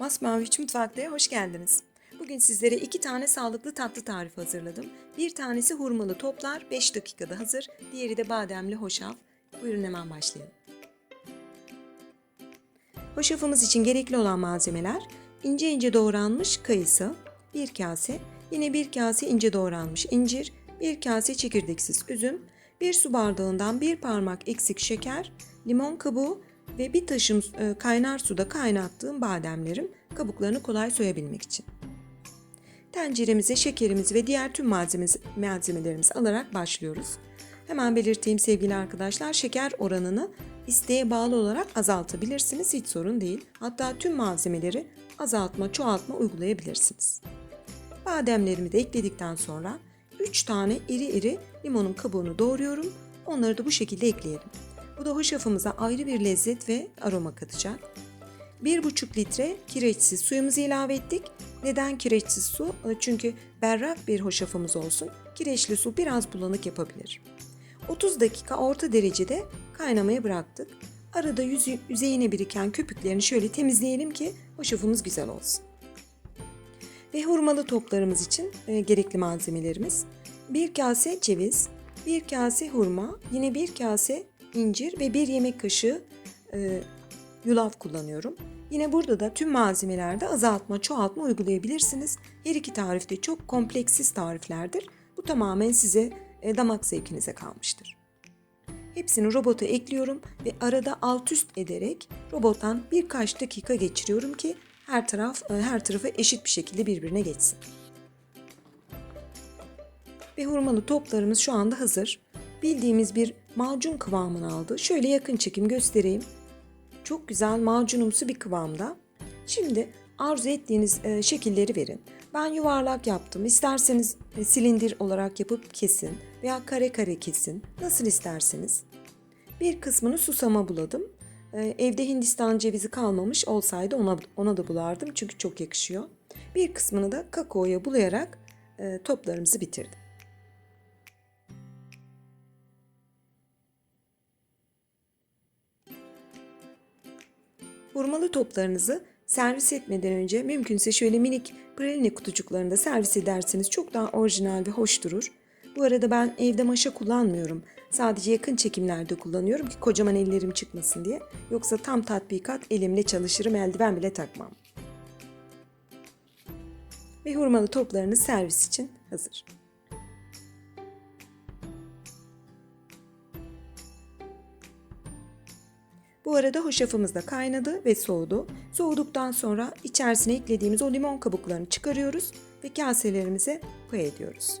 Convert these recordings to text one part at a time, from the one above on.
Masmavi Üç Mutfak'ta hoş geldiniz. Bugün sizlere iki tane sağlıklı tatlı tarifi hazırladım. Bir tanesi hurmalı toplar 5 dakikada hazır. Diğeri de bademli hoşaf. Buyurun hemen başlayalım. Hoşafımız için gerekli olan malzemeler ince ince doğranmış kayısı, bir kase, yine bir kase ince doğranmış incir, bir kase çekirdeksiz üzüm, bir su bardağından bir parmak eksik şeker, limon kabuğu ve bir taşım e, kaynar suda kaynattığım bademlerim kabuklarını kolay soyabilmek için. Tenceremize şekerimizi ve diğer tüm malzemelerimizi alarak başlıyoruz. Hemen belirteyim sevgili arkadaşlar şeker oranını isteğe bağlı olarak azaltabilirsiniz hiç sorun değil. Hatta tüm malzemeleri azaltma çoğaltma uygulayabilirsiniz. Bademlerimi de ekledikten sonra 3 tane iri iri limonun kabuğunu doğruyorum. Onları da bu şekilde ekleyelim. Bu da hoşafımıza ayrı bir lezzet ve aroma katacak. 1,5 litre kireçsiz suyumuzu ilave ettik. Neden kireçsiz su? E, Çünkü berrak bir hoşafımız olsun. Kireçli su biraz bulanık yapabilir. 30 dakika orta derecede kaynamaya bıraktık. Arada yüzü, yüzeyine biriken köpüklerini şöyle temizleyelim ki hoşafımız güzel olsun. Ve hurmalı toplarımız için e, gerekli malzemelerimiz. Bir kase ceviz, bir kase hurma, yine bir kase incir ve bir yemek kaşığı e, yulaf kullanıyorum. Yine burada da tüm malzemelerde azaltma, çoğaltma uygulayabilirsiniz. Her iki tarif de çok kompleksiz tariflerdir. Bu tamamen size e, damak zevkinize kalmıştır. Hepsini robota ekliyorum ve arada alt üst ederek robottan birkaç dakika geçiriyorum ki her taraf e, her tarafı eşit bir şekilde birbirine geçsin. Ve hurmalı toplarımız şu anda hazır. Bildiğimiz bir macun kıvamını aldı. Şöyle yakın çekim göstereyim. Çok güzel macunumsu bir kıvamda. Şimdi arzu ettiğiniz e, şekilleri verin. Ben yuvarlak yaptım. İsterseniz e, silindir olarak yapıp kesin veya kare kare kesin. Nasıl isterseniz. Bir kısmını susama buladım. E, evde Hindistan cevizi kalmamış olsaydı ona, ona da bulardım çünkü çok yakışıyor. Bir kısmını da kakaoya bulayarak toplarımızı bitirdim. Hurmalı toplarınızı servis etmeden önce mümkünse şöyle minik praline kutucuklarında servis ederseniz çok daha orijinal ve hoş durur. Bu arada ben evde maşa kullanmıyorum. Sadece yakın çekimlerde kullanıyorum ki kocaman ellerim çıkmasın diye. Yoksa tam tatbikat elimle çalışırım, eldiven bile takmam. Ve hurmalı toplarınız servis için hazır. Bu arada hoşafımız da kaynadı ve soğudu. Soğuduktan sonra içerisine eklediğimiz o limon kabuklarını çıkarıyoruz ve kaselerimize koy ediyoruz.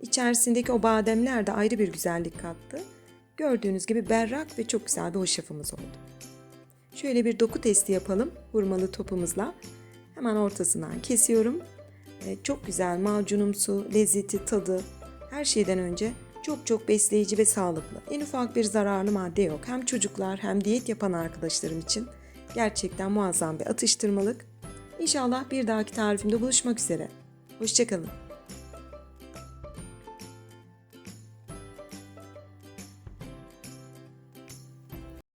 İçerisindeki o bademler de ayrı bir güzellik kattı. Gördüğünüz gibi berrak ve çok güzel bir hoşafımız oldu. Şöyle bir doku testi yapalım hurmalı topumuzla. Hemen ortasından kesiyorum. Ee, Çok güzel macunumsu, lezzeti, tadı her şeyden önce çok çok besleyici ve sağlıklı. En ufak bir zararlı madde yok. Hem çocuklar hem diyet yapan arkadaşlarım için gerçekten muazzam bir atıştırmalık. İnşallah bir dahaki tarifimde buluşmak üzere. Hoşçakalın.